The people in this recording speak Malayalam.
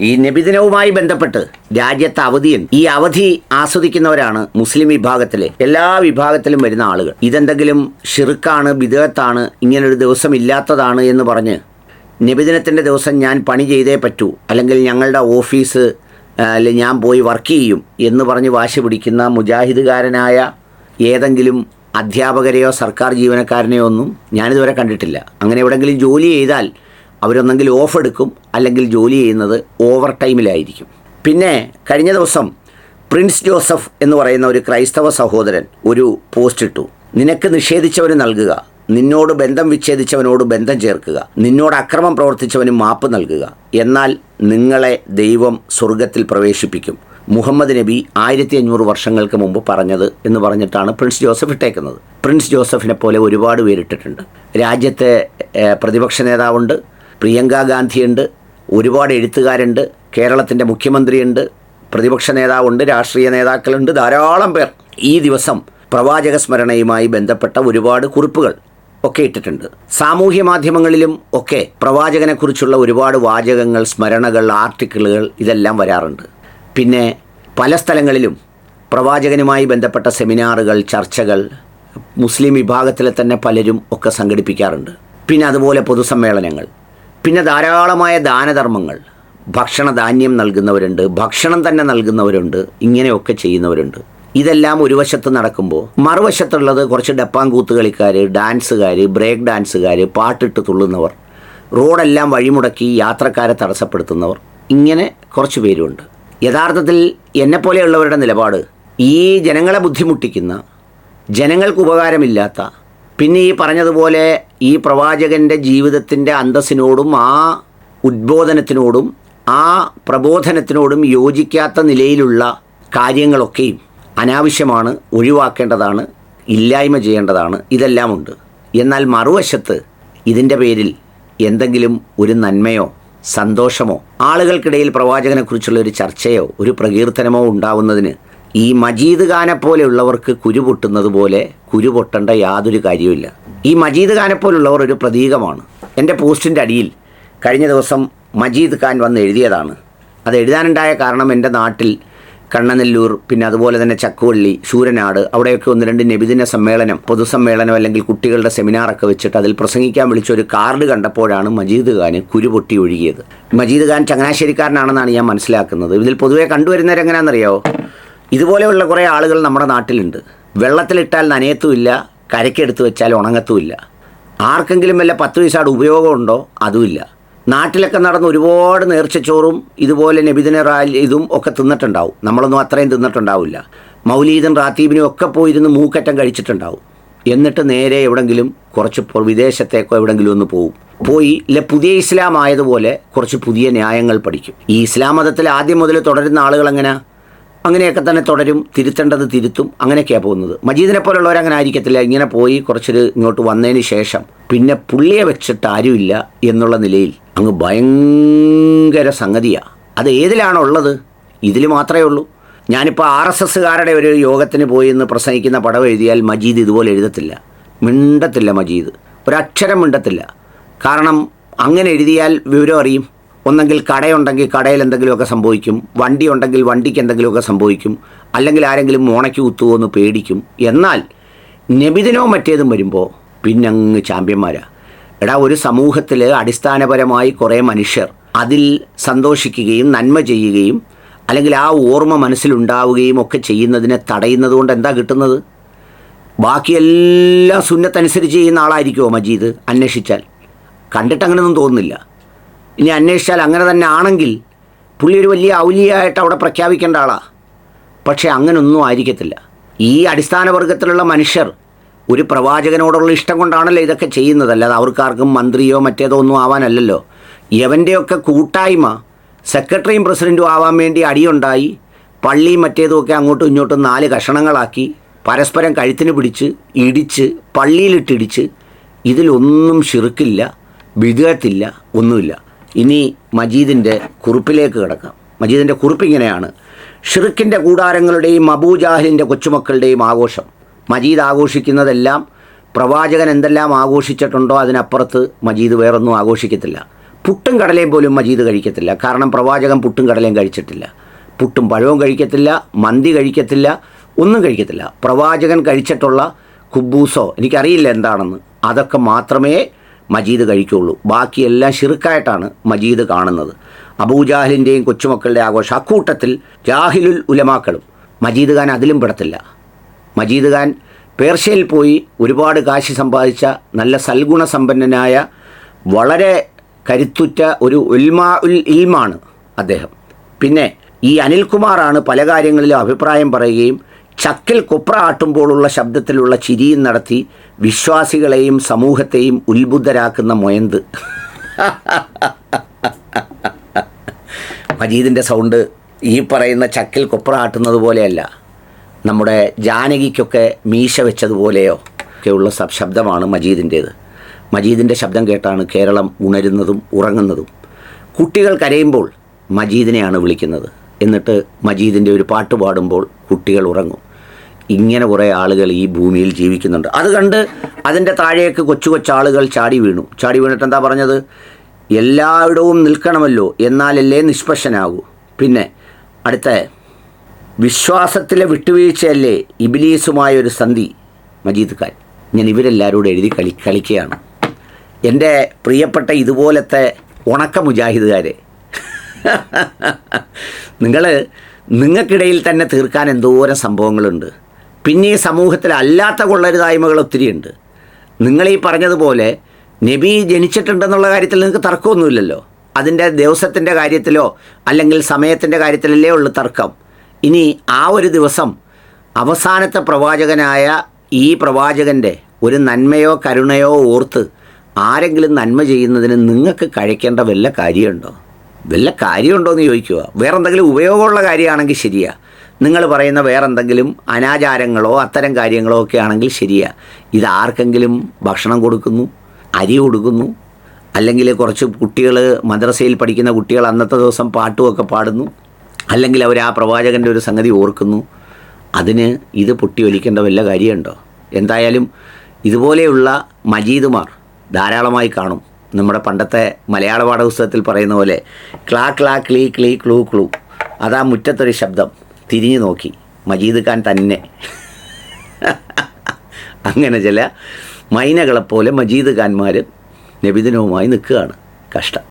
ഈ നബിദിനവുമായി ബന്ധപ്പെട്ട് രാജ്യത്തെ അവധിയും ഈ അവധി ആസ്വദിക്കുന്നവരാണ് മുസ്ലിം വിഭാഗത്തിലെ എല്ലാ വിഭാഗത്തിലും വരുന്ന ആളുകൾ. ഇതെന്തെങ്കിലും ഷിറുക്കാണ് വിദഗത്താണ് ഇങ്ങനൊരു ദിവസം ഇല്ലാത്തതാണ് എന്ന് പറഞ്ഞ് നബിദിനത്തിന്റെ ദിവസം ഞാൻ പണി ചെയ്തേ പറ്റൂ. അല്ലെങ്കിൽ ഞങ്ങളുടെ ഓഫീസ് അല്ലെ ഞാൻ പോയി വർക്ക് ചെയ്യും എന്ന് പറഞ്ഞ് വാശി പിടിക്കുന്ന മുജാഹിദുകാരനായ ഏതെങ്കിലും അധ്യാപകരെയോ സർക്കാർ ജീവനക്കാരനെയോ ഒന്നും ഞാനിതുവരെ കണ്ടിട്ടില്ല. അങ്ങനെ എവിടെയെങ്കിലും ജോലി ചെയ്താൽ അവരൊന്നെങ്കിൽ ഓഫ് എടുക്കും അല്ലെങ്കിൽ ജോലി ചെയ്യുന്നത് ഓവർ ടൈമിലായിരിക്കും പിന്നെ കഴിഞ്ഞ ദിവസം പ്രിൻസ് ജോസഫ് എന്ന് പറയുന്ന ഒരു ക്രൈസ്തവ സഹോദരൻ ഒരു പോസ്റ്റ് ഇട്ടു. നിനക്ക് നിഷേധിച്ചവന് നൽകുക. നിന്നോട് ബന്ധം വിച്ഛേദിച്ചവനോട് ബന്ധം ചേർക്കുക. നിന്നോട് അക്രമം പ്രവർത്തിച്ചവന് മാപ്പ് നൽകുക. എന്നാൽ നിങ്ങളെ ദൈവം സ്വർഗത്തിൽ പ്രവേശിപ്പിക്കും. മുഹമ്മദ് നബി ആയിരത്തി അഞ്ഞൂറ് വർഷങ്ങൾക്ക് മുമ്പ് പറഞ്ഞത് എന്ന് പറഞ്ഞിട്ടാണ് പ്രിൻസ് ജോസഫ് ഇട്ടേക്കുന്നത്. പ്രിൻസ് ജോസഫിനെ പോലെ ഒരുപാട് പേരിട്ടിട്ടുണ്ട്. രാജ്യത്തെ പ്രതിപക്ഷ നേതാവുണ്ട്. പ്രിയങ്ക ഗാന്ധിയുണ്ട് ഒരുപാട് എഴുത്തുകാരുണ്ട് കേരളത്തിന്റെ മുഖ്യമന്ത്രിയുണ്ട് പ്രതിപക്ഷ നേതാവുണ്ട് രാഷ്ട്രീയ നേതാക്കളുണ്ട് ധാരാളം പേർ ഈ ദിവസം പ്രവാചക സ്മരണയുമായി ബന്ധപ്പെട്ട ഒരുപാട് കുറിപ്പുകൾ ഒക്കെ ഇട്ടിട്ടുണ്ട്. സാമൂഹ്യ മാധ്യമങ്ങളിലും ഒക്കെ പ്രവാചകനെക്കുറിച്ചുള്ള ഒരുപാട് വാചകങ്ങൾ സ്മരണകൾ ആർട്ടിക്കിളുകൾ ഇതെല്ലാം വരാറുണ്ട്. പിന്നെ പല സ്ഥലങ്ങളിലും പ്രവാചകനുമായി ബന്ധപ്പെട്ട സെമിനാറുകൾ ചർച്ചകൾ മുസ്ലിം വിഭാഗത്തിലെ തന്നെ പലരും ഒക്കെ സംഘടിപ്പിക്കാറുണ്ട്. പിന്നെ അതുപോലെ പൊതുസമ്മേളനങ്ങൾ. പിന്നെ ധാരാളമായ ദാനധർമ്മങ്ങൾ. ഭക്ഷണധാന്യം നൽകുന്നവരുണ്ട് ഭക്ഷണം തന്നെ നൽകുന്നവരുണ്ട് ഇങ്ങനെയൊക്കെ ചെയ്യുന്നവരുണ്ട്. ഇതെല്ലാം ഒരു വശത്ത് നടക്കുമ്പോൾ മറുവശത്തുള്ളത് കുറച്ച് ഡപ്പാങ്കൂത്ത് കളിക്കാർ ഡാൻസുകാർ ബ്രേക്ക് ഡാൻസുകാർ പാട്ടിട്ട് തുള്ളുന്നവർ റോഡെല്ലാം വഴിമുടക്കി യാത്രക്കാരെ തടസ്സപ്പെടുത്തുന്നവർ ഇങ്ങനെ കുറച്ച് പേരുണ്ട്. യഥാർത്ഥത്തിൽ എന്നെപ്പോലെയുള്ളവരുടെ നിലപാട് ഈ ജനങ്ങളെ ബുദ്ധിമുട്ടിക്കുന്ന ജനങ്ങൾക്ക് ഉപകാരമില്ലാത്ത പിന്നെ ഈ പറഞ്ഞതുപോലെ ഈ പ്രവാചകന്റെ ജീവിതത്തിന്റെ അന്തസ്സിനോടും ആ ഉദ്ബോധനത്തിനോടും ആ പ്രബോധനത്തിനോടും യോജിക്കാത്ത നിലയിലുള്ള കാര്യങ്ങളൊക്കെയും അനാവശ്യമാണ് ഒഴിവാക്കേണ്ടതാണ് ഇല്ലായ്മ ചെയ്യേണ്ടതാണ് ഇതെല്ലാം ഉണ്ട് എന്നാൽ മറുവശത്ത് ഇതിന്റെ പേരിൽ എന്തെങ്കിലും ഒരു നന്മയോ സന്തോഷമോ ആളുകൾക്കിടയിൽ പ്രവാചകനെക്കുറിച്ചുള്ള ഒരു ചർച്ചയോ ഒരു പ്രകീർത്തനമോ ഉണ്ടാവുന്നതിന് ഈ മജീദ് ഖാനെ കുരു പൊട്ടുന്നത് പോലെ കുരു പൊട്ടേണ്ട യാതൊരു കാര്യവുമില്ല. ഈ മജീദ് ഖാനെ പോലുള്ളവർ ഒരു പ്രതീകമാണ്. എന്റെ പോസ്റ്റിന്റെ അടിയിൽ കഴിഞ്ഞ ദിവസം മജീദ് ഖാൻ വന്ന് എഴുതിയതാണ്. അത് എഴുതാനുണ്ടായ കാരണം എന്റെ നാട്ടിൽ കണ്ണനെല്ലൂർ പിന്നെ അതുപോലെ തന്നെ ചക്കുവള്ളി ശൂരനാട് അവിടെയൊക്കെ ഒന്ന് രണ്ട് നബിദിന സമ്മേളനം പൊതുസമ്മേളനം അല്ലെങ്കിൽ കുട്ടികളുടെ സെമിനാറൊക്കെ വെച്ചിട്ട് അതിൽ പ്രസംഗിക്കാൻ വിളിച്ച ഒരു കാർഡ് കണ്ടപ്പോഴാണ് മജീദ് ഖാന് കുരുപൊട്ടി ഒഴുകിയത്. മജീദ് ഖാൻ ചങ്ങനാശ്ശേരിക്കാരനാണെന്നാണ് ഞാൻ മനസ്സിലാക്കുന്നത്. ഇതിൽ പൊതുവെ കണ്ടുവരുന്നവർ എങ്ങനെയാണെന്നറിയോ ഇതുപോലെയുള്ള കുറേ ആളുകൾ നമ്മുടെ നാട്ടിലുണ്ട്. വെള്ളത്തിലിട്ടാൽ നനയത്തുമില്ല കരയ്ക്കെടുത്ത് വെച്ചാൽ ഉണങ്ങത്തുമില്ല. ആർക്കെങ്കിലും വല്ല പത്ത് പൈസയുടെ ഉപയോഗമുണ്ടോ? അതുമില്ല. നാട്ടിലൊക്കെ നടന്ന് ഒരുപാട് നേർച്ചച്ചോറും ഇതുപോലെ നബിദിന റാലി ഇതും ഒക്കെ തിന്നിട്ടുണ്ടാവും. നമ്മളൊന്നും അത്രയും തിന്നിട്ടുണ്ടാവില്ല. മൗലീദും റാത്തീബിനും ഒക്കെ പോയിരുന്ന് മൂക്കറ്റം കഴിച്ചിട്ടുണ്ടാവും. എന്നിട്ട് നേരെ എവിടെങ്കിലും കുറച്ച് വിദേശത്തേക്കോ എവിടെങ്കിലും ഒന്ന് പോകും പോയി ഇല്ല പുതിയ ഇസ്ലാം ആയതുപോലെ കുറച്ച് പുതിയ ന്യായങ്ങൾ പഠിക്കും. ഈ ഇസ്ലാം മതത്തിൽ ആദ്യം മുതൽ തുടരുന്ന ആളുകൾ എങ്ങനെ അങ്ങനെയൊക്കെ തന്നെ തുടരും തിരുത്തേണ്ടത് തിരുത്തും അങ്ങനെയൊക്കെയാണ് പോകുന്നത്. മജീദിനെ പോലുള്ളവർ അങ്ങനെ ആയിരിക്കത്തില്ല. ഇങ്ങനെ പോയി കുറച്ചൊരു ഇങ്ങോട്ട് വന്നതിന് ശേഷം പിന്നെ പുള്ളിയെ വെച്ചിട്ട് ആരുമില്ല എന്നുള്ള നിലയിൽ അങ്ങ് ഭയങ്കര സംഗതിയാണ് അത് ഏതിലാണോ ഉള്ളത് ഇതിൽ മാത്രമേ ഉള്ളൂ. ഞാനിപ്പോൾ ആർ എസ് എസ്സുകാരുടെ ഒരു യോഗത്തിന് പോയി എന്ന് പ്രസംഗിക്കുന്ന പടം എഴുതിയാൽ മജീദ് ഇതുപോലെ എഴുതത്തില്ല. മിണ്ടത്തില്ല മജീദ്. ഒരക്ഷരം മിണ്ടത്തില്ല. കാരണം അങ്ങനെ എഴുതിയാൽ വിവരം അറിയും. ഒന്നെങ്കിൽ കടയുണ്ടെങ്കിൽ കടയിൽ എന്തെങ്കിലുമൊക്കെ സംഭവിക്കും വണ്ടി ഉണ്ടെങ്കിൽ വണ്ടിക്ക് എന്തെങ്കിലുമൊക്കെ സംഭവിക്കും അല്ലെങ്കിൽ ആരെങ്കിലും മോണയ്ക്ക് കുത്തുമോ എന്ന് പേടിക്കും. എന്നാൽ നബിദിനോ മറ്റേതും വരുമ്പോൾ പിന്നെ അങ്ങ് ചാമ്പ്യന്മാരാ. എടാ ഒരു സമൂഹത്തിൽ അടിസ്ഥാനപരമായി കുറേ മനുഷ്യർ അതിൽ സന്തോഷിക്കുകയും നന്മ ചെയ്യുകയും അല്ലെങ്കിൽ ആ ഓർമ്മ മനസ്സിലുണ്ടാവുകയും ഒക്കെ ചെയ്യുന്നതിനെ തടയുന്നത് കൊണ്ട് എന്താ കിട്ടുന്നത്? ബാക്കിയെല്ലാം സുന്നത്തനുസരിച്ച് ചെയ്യുന്ന ആളായിരിക്കുമോ മജീദ് അന്വേഷിച്ചാൽ? കണ്ടിട്ട് അങ്ങനെയൊന്നും തോന്നുന്നില്ല. ഇനി അന്വേഷിച്ചാൽ അങ്ങനെ തന്നെ ആണെങ്കിൽ പുള്ളി ഒരു വലിയ ഔലിയായിട്ട് അവിടെ പ്രഖ്യാപിക്കേണ്ട ആളാണ് പക്ഷേ അങ്ങനൊന്നും ആയിരിക്കത്തില്ല. ഈ അടിസ്ഥാന വർഗത്തിലുള്ള മനുഷ്യർ ഒരു പ്രവാചകനോടുള്ള ഇഷ്ടം കൊണ്ടാണല്ലോ ഇതൊക്കെ ചെയ്യുന്നത്. അല്ലാതെ അവർക്കാർക്കും മന്ത്രിയോ മറ്റേതോ ഒന്നും ആവാനല്ലല്ലോ. യവന്റെയൊക്കെ കൂട്ടായ്മ സെക്രട്ടറിയും പ്രസിഡന്റും ആവാൻ വേണ്ടി അടിയുണ്ടായി. പള്ളിയും മറ്റേതും ഒക്കെ അങ്ങോട്ടും ഇങ്ങോട്ടും നാല് കഷണങ്ങളാക്കി പരസ്പരം കഴുത്തിന് പിടിച്ച് ഇടിച്ച് പള്ളിയിലിട്ടിടിച്ച് ഇതിലൊന്നും ഷിറുക്കില്ല വിധത്തില്ല ഒന്നുമില്ല. ഇനി മജീദിന്റെ കുറിപ്പിലേക്ക് കിടക്കാം. മജീദിന്റെ കുറിപ്പ് ഇങ്ങനെയാണ്. ഷിറുക്കിന്റെ കൂടാരങ്ങളുടെയും അബൂജാഹിലിന്റെ കൊച്ചുമക്കളുടെയും ആഘോഷം. മജീദ് ആഘോഷിക്കുന്നതെല്ലാം പ്രവാചകൻ എന്തെല്ലാം ആഘോഷിച്ചിട്ടുണ്ടോ അതിനപ്പുറത്ത് മജീദ് വേറൊന്നും ആഘോഷിക്കത്തില്ല. പുട്ടും കടലയും പോലും മജീദ് കഴിക്കത്തില്ല. കാരണം പ്രവാചകൻ പുട്ടും കടലയും കഴിച്ചിട്ടില്ല. പുട്ടും പഴവും കഴിക്കത്തില്ല മന്തി കഴിക്കത്തില്ല ഒന്നും കഴിക്കത്തില്ല. പ്രവാചകൻ കഴിച്ചിട്ടുള്ള കുബൂസോ എനിക്കറിയില്ല എന്താണെന്ന്. അതൊക്കെ മാത്രമേ മജീദ് കഴിക്കുള്ളൂ ബാക്കിയെല്ലാം ഷിറുക്കായിട്ടാണ് മജീദ് കാണുന്നത്. അബൂജാഹിലിന്റെയും കൊച്ചുമക്കളുടെ ആഘോഷം അക്കൂട്ടത്തിൽ ജാഹിലുൽ ഉലമാക്കളും. മജീദ് ഖാൻ അതിലും പെടത്തില്ല. മജീദ് ഖാൻ പേർഷ്യയിൽ പോയി ഒരുപാട് കാശ് സമ്പാദിച്ച നല്ല സൽഗുണസമ്പന്നനായ വളരെ കരുത്തുറ്റ ഒരു ഉൽമാ ഉൽ ഇൽമാണ് അദ്ദേഹം. പിന്നെ ഈ അനിൽകുമാറാണ് പല കാര്യങ്ങളിലും അഭിപ്രായം പറയുകയും ചക്കിൽ കുപ്ര ആട്ടുമ്പോഴുള്ള ശബ്ദത്തിലുള്ള ചിരിയും നടത്തി വിശ്വാസികളെയും സമൂഹത്തെയും ഉത്ബുദ്ധരാക്കുന്ന മൊയന്ത്. മജീദിന്റെ സൗണ്ട് ഈ പറയുന്ന ചക്കിൽ കുപ്ര ആട്ടുന്നത് പോലെയല്ല. നമ്മുടെ ജാനകിക്കൊക്കെ മീശ വെച്ചതുപോലെയോ ഒക്കെയുള്ള ശബ്ദമാണ് മജീദിന്റേത് മജീദിന്റെ ശബ്ദം കേട്ടാണ് കേരളം ഉണരുന്നതും ഉറങ്ങുന്നതും. കുട്ടികൾ കരയുമ്പോൾ മജീദിനെയാണ് വിളിക്കുന്നത്. എന്നിട്ട് മജീദിന്റെ ഒരു പാട്ട് പാടുമ്പോൾ കുട്ടികൾ ഉറങ്ങും. ഇങ്ങനെ കുറേ ആളുകൾ ഈ ഭൂമിയിൽ ജീവിക്കുന്നുണ്ട്. അത് കണ്ട് അതിന്റെ താഴേക്ക് കൊച്ചു കൊച്ചാളുകൾ ചാടി വീണു. ചാടി വീണിട്ട് എന്താ പറഞ്ഞത്? എല്ലായിടവും നിൽക്കണമല്ലോ എന്നാലല്ലേ നിഷ്പക്ഷനാകൂ. പിന്നെ അടുത്ത വിശ്വാസത്തിലെ വിട്ടുവീഴ്ചയല്ലേ ഇബിലീസുമായ ഒരു സന്ധി? മജീദ് ഖാൻ ഞാൻ ഇവരെല്ലാവരോടും എഴുതി കളി കളിക്കുകയാണ്. എന്റെ പ്രിയപ്പെട്ട ഇതുപോലത്തെ ഉണക്ക മുജാഹിദുകാരെ നിങ്ങൾ നിങ്ങൾക്കിടയിൽ തന്നെ തീർക്കാൻ എന്തോരം സംഭവങ്ങളുണ്ട്. പിന്നെ ഈ സമൂഹത്തിൽ അല്ലാത്ത കൊള്ളരുതായ്മകൾ ഒത്തിരിയുണ്ട്. നിങ്ങൾ ഈ പറഞ്ഞതുപോലെ നബി ജനിച്ചിട്ടുണ്ടെന്നുള്ള കാര്യത്തിൽ നിങ്ങൾക്ക് തർക്കമൊന്നുമില്ലല്ലോ. അതിന്റെ ദിവസത്തിന്റെ കാര്യത്തിലോ അല്ലെങ്കിൽ സമയത്തിന്റെ കാര്യത്തിലല്ലേ ഉള്ളൂ തർക്കം. ഇനി ആ ഒരു ദിവസം അവസാനത്തെ പ്രവാചകനായ ഈ പ്രവാചകന്റെ ഒരു നന്മയോ കരുണയോ ഓർത്ത് ആരെങ്കിലും നന്മ ചെയ്യുന്നതിന് നിങ്ങൾക്ക് കഴിക്കേണ്ട വല്ല കാര്യമുണ്ടോ? വല്ല കാര്യമുണ്ടോ എന്ന് ചോദിക്കുക. വേറെ എന്തെങ്കിലും ഉപയോഗമുള്ള കാര്യമാണെങ്കിൽ ശരിയാ. നിങ്ങൾ പറയുന്ന വേറെ എന്തെങ്കിലും അനാചാരങ്ങളോ അത്തരം കാര്യങ്ങളോ ഒക്കെ ആണെങ്കിൽ ശരിയാണ് ഇത് ആർക്കെങ്കിലും ഭക്ഷണം കൊടുക്കുന്നു? അരി കൊടുക്കുന്നു? അല്ലെങ്കിൽ കുറച്ച് കുട്ടികൾ മദ്രസയിൽ പഠിക്കുന്ന കുട്ടികൾ അന്നത്തെ ദിവസം പാട്ടുമൊക്കെ പാടുന്നു? അല്ലെങ്കിൽ അവർ ആ പ്രവാചകന്റെ ഒരു സംഗതി ഓർക്കുന്നു? അതിന് ഇത് പൊട്ടി ഒലിക്കേണ്ട വല്ല കാര്യമുണ്ടോ? എന്തായാലും ഇതുപോലെയുള്ള മജീദുമാർ ധാരാളമായി കാണും. നമ്മുടെ പണ്ടത്തെ മലയാള പാഠപുസ്തകത്തിൽ പറയുന്ന പോലെ ക്ലാ ക്ലാ ക്ലീ ക്ലീ ക്ലൂ ക്ലൂ. അതാ മുറ്റത്തൊരു ശബ്ദം. തിരിഞ്ഞു നോക്കി. മജീദ് ഖാൻ തന്നെ. അങ്ങനെ ചില മൈനകളെപ്പോലെ മജീദ് ഖാൻമാർ നബിദിനവുമായി നിൽക്കുകയാണ്. കഷ്ടം.